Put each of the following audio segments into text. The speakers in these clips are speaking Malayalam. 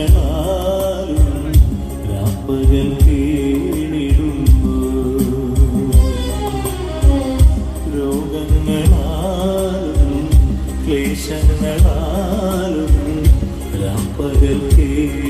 കരങ്ങളാലും രാപ്പകൽ കീഴിടുന്നു രോഗങ്ങളാലും ക്ലേശങ്ങളാലും രാപ്പകൽ കീഴിടുന്നു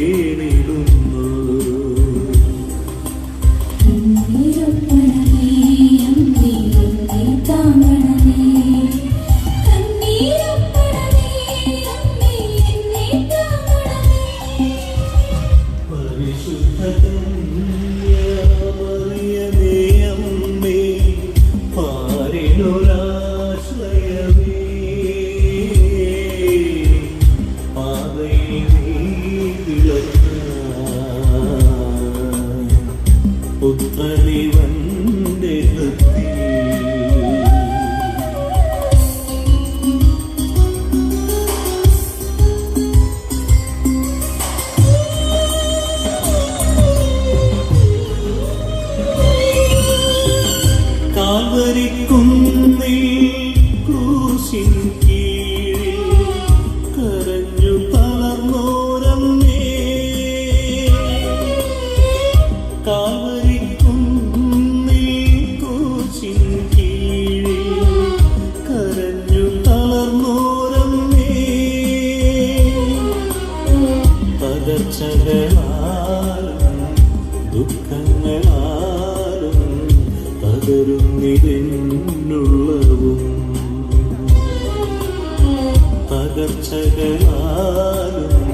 ദുഃഖങ്ങളാലും പകരുന്നിതെന്നുള്ളവും തകർച്ചകളാലും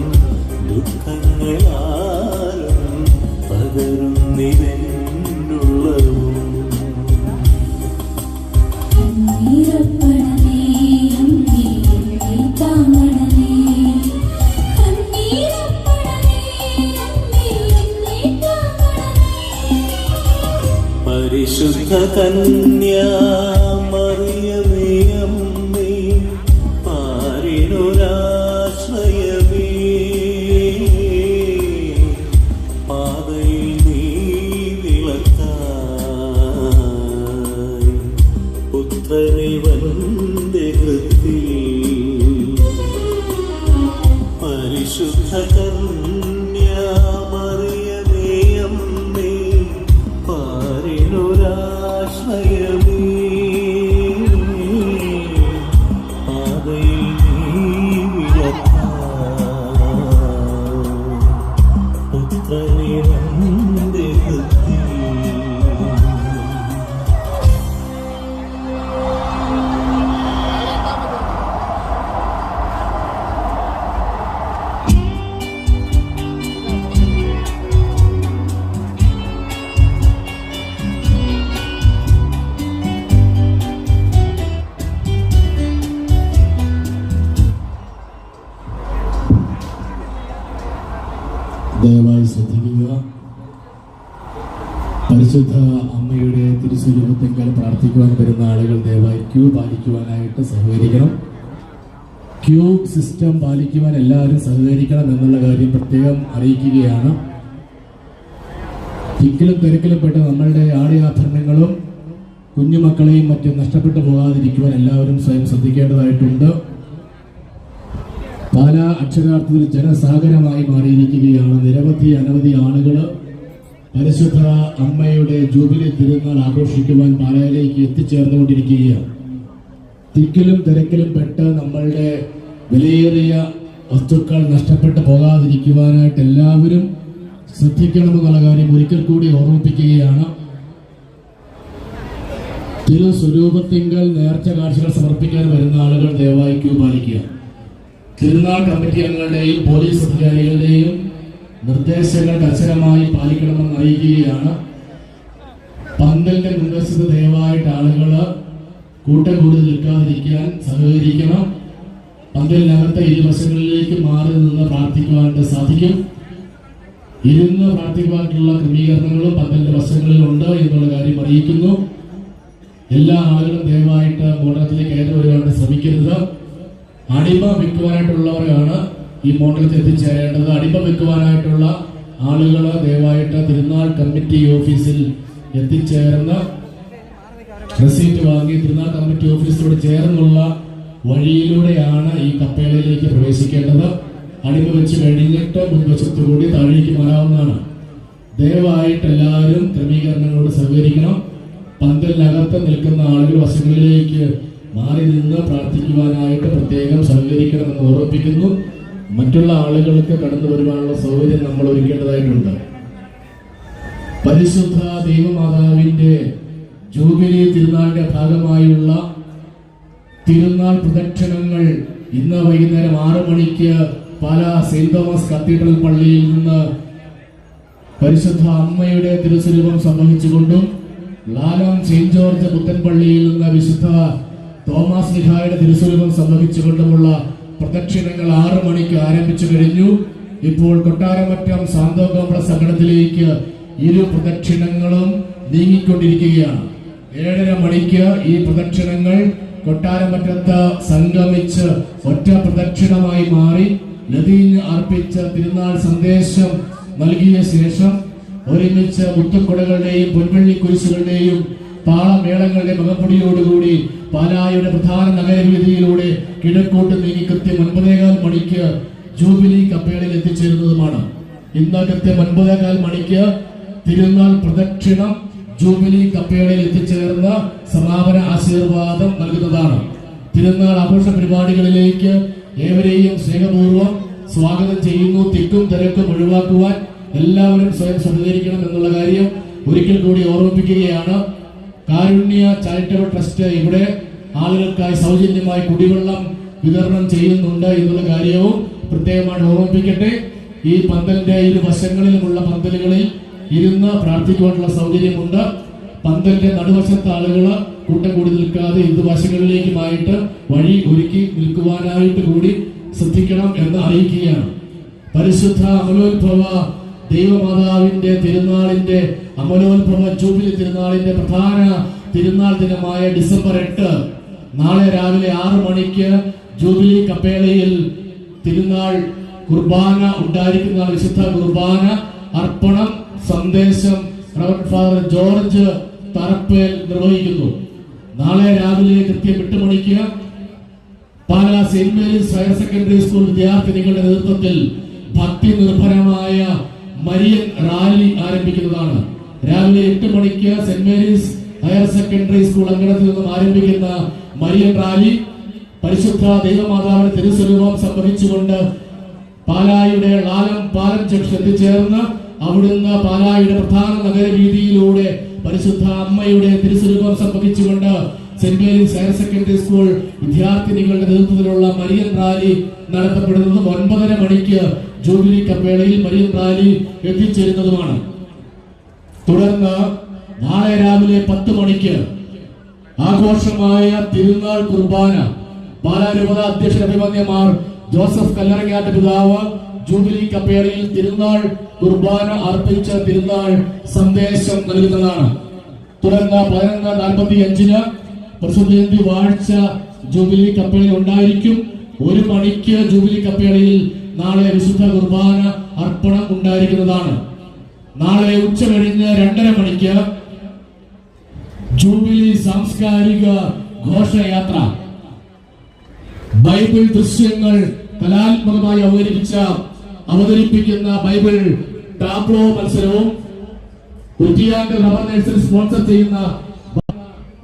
ദുഃഖങ്ങളാലും പകരുന്നിതെന്നുള്ളവും ignorar. ദയവായി ശ്രദ്ധിക്കുക. പരിശുദ്ധ അമ്മയുടെ തിരുസ്വരൂപത്തെങ്കിൽ പ്രാർത്ഥിക്കുവാൻ വരുന്ന ആളുകൾ ദയവായി ക്യൂ പാലിക്കുവാനായിട്ട് സഹകരിക്കണം. ക്യൂ സിസ്റ്റം പാലിക്കുവാൻ എല്ലാവരും സഹകരിക്കണം എന്നുള്ള കാര്യം പ്രത്യേകം അറിയിക്കുകയാണ്. തിക്കിലും തിരക്കിലും പെട്ട് നമ്മളുടെ ആടയാഭരണങ്ങളും കുഞ്ഞുമക്കളെയും മറ്റും നഷ്ടപ്പെട്ടു പോകാതിരിക്കുവാൻ എല്ലാവരും സ്വയം ശ്രദ്ധിക്കേണ്ടതായിട്ടുണ്ട്. പാല അക്ഷരാർത്ഥത്തിൽ ജനസാഗരമായി മാറിയിരിക്കുകയാണ്. നിരവധി അനവധി ആളുകൾ പരിശുദ്ധ അമ്മയുടെ ജൂബിലി തിരുനാൾ ആഘോഷിക്കുവാൻ പാലയിലേക്ക് എത്തിച്ചേർന്നുകൊണ്ടിരിക്കുകയാണ്. തിക്കിലും തിരക്കിലും പെട്ട് നമ്മളുടെ വിലയേറിയ വസ്തുക്കൾ നഷ്ടപ്പെട്ടു പോകാതിരിക്കുവാനായിട്ട് എല്ലാവരും ശ്രദ്ധിക്കണമെന്നുള്ള കാര്യം ഒരിക്കൽ കൂടി ഓർമ്മിപ്പിക്കുകയാണ്. തിരു സ്വരൂപത്തിങ്കൽ നേർച്ച കാഴ്ചകൾ സമർപ്പിക്കാൻ വരുന്ന ആളുകൾ ദയവായി ക്യൂ പാലിക്കുക. തിരുനാൾ കമ്മിറ്റി അംഗങ്ങളുടെയും പോലീസ് അധികാരികളുടെയും നിർദ്ദേശങ്ങൾ കർശനമായി പാലിക്കണമെന്ന് അറിയിക്കുകയാണ്. പന്തലിന്റെ മുൻവശത്ത് ദയവായിട്ട് ആളുകൾ കൂട്ടം കൂടി നിൽക്കാതിരിക്കാൻ സഹകരിക്കണം. പന്തലിനകത്തെ ഇരുവശങ്ങളിലേക്ക് മാറി നിന്ന് പ്രാർത്ഥിക്കുവാനായിട്ട് സാധിക്കും. ഇരുന്ന് പ്രാർത്ഥിക്കുവാനുള്ള ക്രമീകരണങ്ങളും പന്തലിന്റെ വശങ്ങളിലുണ്ട് എന്നുള്ള കാര്യം അറിയിക്കുന്നു. എല്ലാ ആളുകളും ദയവായിട്ട് മോഡലത്തിലേക്ക് കയറി വരുവാനായിട്ട് ശ്രമിക്കരുത്. അടിമ വിൽക്കുവാനായിട്ടുള്ളവരാണ് ഈ മോഡലത്തിൽ എത്തിച്ചേരേണ്ടത്. അടിമ വിൽക്കുവാനായിട്ടുള്ള ആളുകൾ ദയവായിട്ട് തിരുനാൾ കമ്മിറ്റി ഓഫീസിൽ എത്തിച്ചേർന്ന് റെസീറ്റ് വാങ്ങി തിരുനാൾ കമ്മിറ്റി ഓഫീസിലൂടെ ചേർന്നുള്ള വഴിയിലൂടെയാണ് ഈ കപ്പേളയിലേക്ക് പ്രവേശിക്കേണ്ടത്. അടിമ വെച്ച് കഴിഞ്ഞിട്ട് മുൻവശത്തു കൂടി താഴേക്ക് മാറാവുന്നതാണ്. ദയവായിട്ട് എല്ലാവരും ക്രമീകരണങ്ങളോട് സഹകരിക്കണം. പന്തലിനകത്ത് നിൽക്കുന്ന ആളുകൾ വശങ്ങളിലേക്ക് മാറി നിന്ന് പ്രാർത്ഥിക്കുവാനായിട്ട് പ്രത്യേകം സഹകരിക്കണമെന്ന് ഓർമ്മിപ്പിക്കുന്നു മറ്റുള്ള ആളുകൾക്ക് കടന്നു വരുവാനുള്ള സൗകര്യം നമ്മൾ ഒരുക്കേണ്ടതായിട്ടുണ്ട്. പരിശുദ്ധ ദൈവമാതാവിന്റെ ജൂബിലി തിരുനാളിന്റെ ഭാഗമായുള്ള തിരുനാൾ പ്രദക്ഷിണങ്ങൾ ഇന്ന് വൈകുന്നേരം ആറു മണിക്ക് പാല സെന്റ് തോമസ് കത്തീഡ്രൽ പള്ളിയിൽ നിന്ന് പരിശുദ്ധ അമ്മയുടെ തിരുസ്വരൂപം സംഭവിച്ചുകൊണ്ടും ലാലം സെയിന്റ് ജോർജ് പുത്തൻപള്ളിയിൽ നിന്ന് വിശുദ്ധ തോമസ് നിഹായുടെ തിരുസ്വരൂപം സംഭവിച്ചുകൊണ്ടുമുള്ള പ്രദക്ഷിണങ്ങൾ ആറു മണിക്ക് ആരംഭിച്ചു കഴിഞ്ഞു. ഇപ്പോൾ കൊട്ടാരമറ്റം സാന്തോകോമ്പള കോംപ്ലക്സ് സംഘടനത്തിലേക്ക് ഇരു പ്രദക്ഷിണങ്ങളും നീങ്ങിക്കൊണ്ടിരിക്കുകയാണ്. ഏഴര മണിക്ക് ഈ പ്രദക്ഷിണങ്ങൾ കൊട്ടാരമറ്റത്ത് സംഗമിച്ച് ഒറ്റ പ്രദക്ഷിണമായി മാറി നദീന് അർപ്പിച്ച തിരുനാൾ സന്ദേശം നൽകിയ ശേഷം ഒരുമിച്ച് മുത്തുക്കുടകളുടെയും പൊൻവെള്ളി കുരിശുകളുടെയും താളമേളങ്ങളുടെ മകപ്പൊടിയോടുകൂടി പാലായുടെ പ്രധാന നഗരവീതിയിലൂടെ കിഴക്കോട്ട് നീങ്ങി കൃത്യം ഒൻപതേകാൽ മണിക്ക് ജൂബിലി കപ്പേളിൽ എത്തിച്ചേരുന്നതുമാണ്. ഇന്ന് കൃത്യം ഒൻപതേകാൽ മണിക്ക് തിരുനാൾ പ്രദക്ഷിണം ജൂബിലി കപ്പേളിൽ എത്തിച്ചേർന്ന് സമാപന ആശീർവാദം നൽകുന്നതാണ്. തിരുനാൾ ആഘോഷ പരിപാടികളിലേക്ക് ഏവരെയും സ്നേഹപൂർവം സ്വാഗതം ചെയ്യുന്നു. തിക്കും തിരക്കും ഒഴിവാക്കുവാൻ എല്ലാവരും സ്വയം സഹകരിക്കണം എന്നുള്ള കാര്യം ഒരിക്കൽ കൂടി ഓർമ്മിപ്പിക്കുകയാണ്. കാരുണ്യ ചാരിറ്റബിൾ ട്രസ്റ്റ് ഇവിടെ ആളുകൾക്കായി സൗജന്യമായി കുടിവെള്ളം വിതരണം ചെയ്യുന്നുണ്ട് എന്നുള്ള കാര്യവും പ്രത്യേകമായിട്ട് ഓർമ്മിപ്പിക്കട്ടെ. ഈ പന്തലിന്റെ ഇരു വശങ്ങളിലുമുള്ള പന്തലുകളിൽ ഇരുന്ന് പ്രാർത്ഥിക്കുവാനുള്ള സൗകര്യമുണ്ട്. പന്തലിന്റെ നടുവശത്തെ ആളുകൾ കൂട്ടം കൂടി നിൽക്കാതെ ഇരുവശങ്ങളിലേക്കുമായിട്ട് വഴി ഒരുക്കി നിൽക്കുവാനായിട്ട് കൂടി ശ്രദ്ധിക്കണം എന്ന് അറിയിക്കുകയാണ്. പരിശുദ്ധ അമലോത്ഭവ ദൈവമാതാവിന്റെ തിരുനാളിന്റെ അമലോത്ഭവ ജൂബിലി തിരുനാളിന്റെ പ്രധാന തിരുനാൾ ദിനമായ ഡിസംബർ എട്ട്. നാളെ രാവിലെ ആറ് മണിക്ക് ജൂബിലി കപ്പേളയിൽ തിരുനാൾ കുർബാന ഉണ്ടായിരിക്കുന്ന വിശുദ്ധ കുർബാന. അർപ്പണം സന്ദേശം ഫാദർ ജോർജ് തറപ്പേൽ നിർവഹിക്കുന്നു. നാളെ രാവിലെ കൃത്യം എട്ട് മണിക്ക് Pala saint Mary's higher secondary school വിദ്യാർത്ഥിനികളുടെ നേതൃത്വത്തിൽ ഭക്തി നിർഭരമായ മരിയൻ റാലി ആരംഭിക്കുന്നതാണ്. രാവിലെ എട്ട് മണിക്ക് saint Mary's higher secondary school അങ്കണത്തിൽ നിന്നും ആരംഭിക്കുന്ന മരിയൻ റാലി പരിശുദ്ധ ദൈവമാതാവിന്റെ തിരുസ്വരൂപം സംഭവിച്ചുകൊണ്ട് പാലായിയുടെ ലാലം പാലം ജംഗ്ഷൻ എത്തിച്ചേർന്ന് അവിടുന്ന് പാലായുടെ പ്രധാന നഗരവീതിയിലൂടെ പരിശുദ്ധ അമ്മയുടെ തിരുസ്വരൂപം സംഭവിച്ചുകൊണ്ട് saint Mary's higher secondary school വിദ്യാർത്ഥിനികളുടെ നേതൃത്വത്തിലുള്ള മരിയൻ റാലി നടത്തപ്പെടുന്നതും ഒൻപതര മണിക്ക് ജൂബിലി കപ്പേളയിൽ മരിയൻ റാലി എത്തിച്ചേരുന്നതുമാണ്. തുടർന്ന് നാളെ രാവിലെ പത്ത് മണിക്ക് ആഘോഷമായ തിരുനാൾ കുർബാന ബാലാരൂപത അധ്യക്ഷൻ അഭിമന്യമാർ ജോസഫ് കല്ലറങ്ങാട്ട് പിതാവ് ജൂബിലി കപ്പേളയിൽ തിരുനാൾ കുർബാന അർപ്പിച്ച തിരുനാൾ സന്ദേശം നൽകുന്നതാണ്. തുടർന്ന് പതിനൊന്ന് നാൽപ്പത്തി അഞ്ചിന് പ്രസിദ്ധി വാഴ്ച ജൂബിലി കപ്പേളയിൽ ഉണ്ടായിരിക്കും. ഒരു മണിക്ക് ജൂബിലി കപ്പേളയിൽ നാളെ വിശുദ്ധ കുർബാന അർപ്പണം ഉണ്ടായിരിക്കുന്നതാണ്. നാളെ ഉച്ച കഴിഞ്ഞ് രണ്ടര മണിക്ക് ജൂബിലി സാംസ്കാരിക ഘോഷയാത്ര. ബൈബിൾ ദൃശ്യങ്ങൾ കലാത്മകമായി അവതരിപ്പിച്ച അവതരിപ്പിക്കുന്ന ബൈബിൾ ടാബ്ലോ മത്സരവും കുറ്റിയാണ്ട് നഴ്സറി സ്പോൺസർ ചെയ്യുന്ന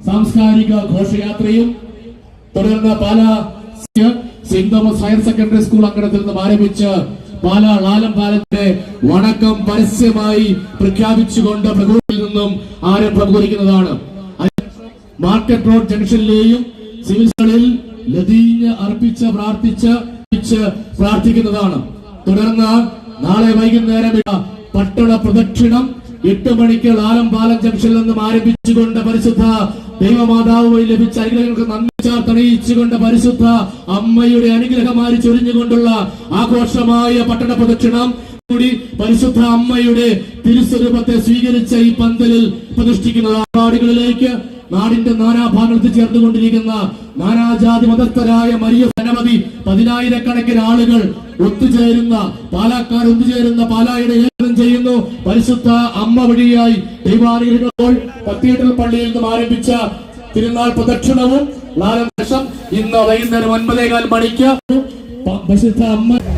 സാംസ്കാരിക ഘോഷയാത്രയും തുടർന്ന് Pala saint Thomas higher secondary school അങ്കണത്തിൽ നിന്നും ആരംഭിച്ച് പാലാ ലാലം പാലത്തെ വണക്കം പരസ്യമായി പ്രഖ്യാപിച്ചുകൊണ്ട് പ്രകൃതിയിൽ നിന്നും ആരംഭം കുറിക്കുന്നതാണ്. മാർക്കറ്റ് റോഡ് ജംഗ്ഷനിലെയും സിവിൽ സ്റ്റേഷനിൽ ലതീഞ്ഞ് അർപ്പിച്ച് പ്രാർത്ഥിച്ച് പ്രാർത്ഥിക്കുന്നതാണ്. തുടർന്ന് നാളെ വൈകുന്നേരം പട്ടണ പ്രദക്ഷിണം എട്ട് മണിക്ക് ലാലം പാലം ജംഗ്ഷനിൽ നിന്നും ആരംഭിച്ചുകൊണ്ട് പരിശുദ്ധ ദൈവമാതാവുമായി ലഭിച്ച അനുഗ്രഹങ്ങൾക്ക് നന്ദി. ചേർത്തണിയിച്ചുകൊണ്ട് പരിശുദ്ധ അമ്മയുടെ അനുഗ്രഹമാരി ചൊരിഞ്ഞുകൊണ്ടുള്ള ആഘോഷമായ പട്ടണ പ്രദക്ഷിണം കൂടി പരിശുദ്ധ അമ്മയുടെ തിരുസ്വരൂപത്തെ സ്വീകരിച്ച ഈ പന്തലിൽ പ്രതിഷ്ഠിക്കുന്ന പരിപാടികളിലേക്ക് നാടിന്റെ നാനാഭാഗത്ത് ചേർന്നുകൊണ്ടിരിക്കുന്ന നാനാജാതി മതസ്ഥരായ മരിയ അനവധി പതിനായിരക്കണക്കിന് ആളുകൾ ഒത്തുചേരുന്ന പാലാക്കാർ ഒത്തുചേരുന്ന പാലായുടെ ഏകനം ചെയ്യുന്നു. പരിശുദ്ധ അമ്മ വഴിയായി ദൈവാനുഗ്രഹങ്ങൾ കത്തീഡ്രൽ പള്ളിയിൽ നിന്നും ആരംഭിച്ച തിരുനാൾ പ്രദക്ഷിണവും നാലാം വർഷം ഇന്ന് വൈകുന്നേരം ഒൻപതേകാൽ മണിക്ക് അമ്മ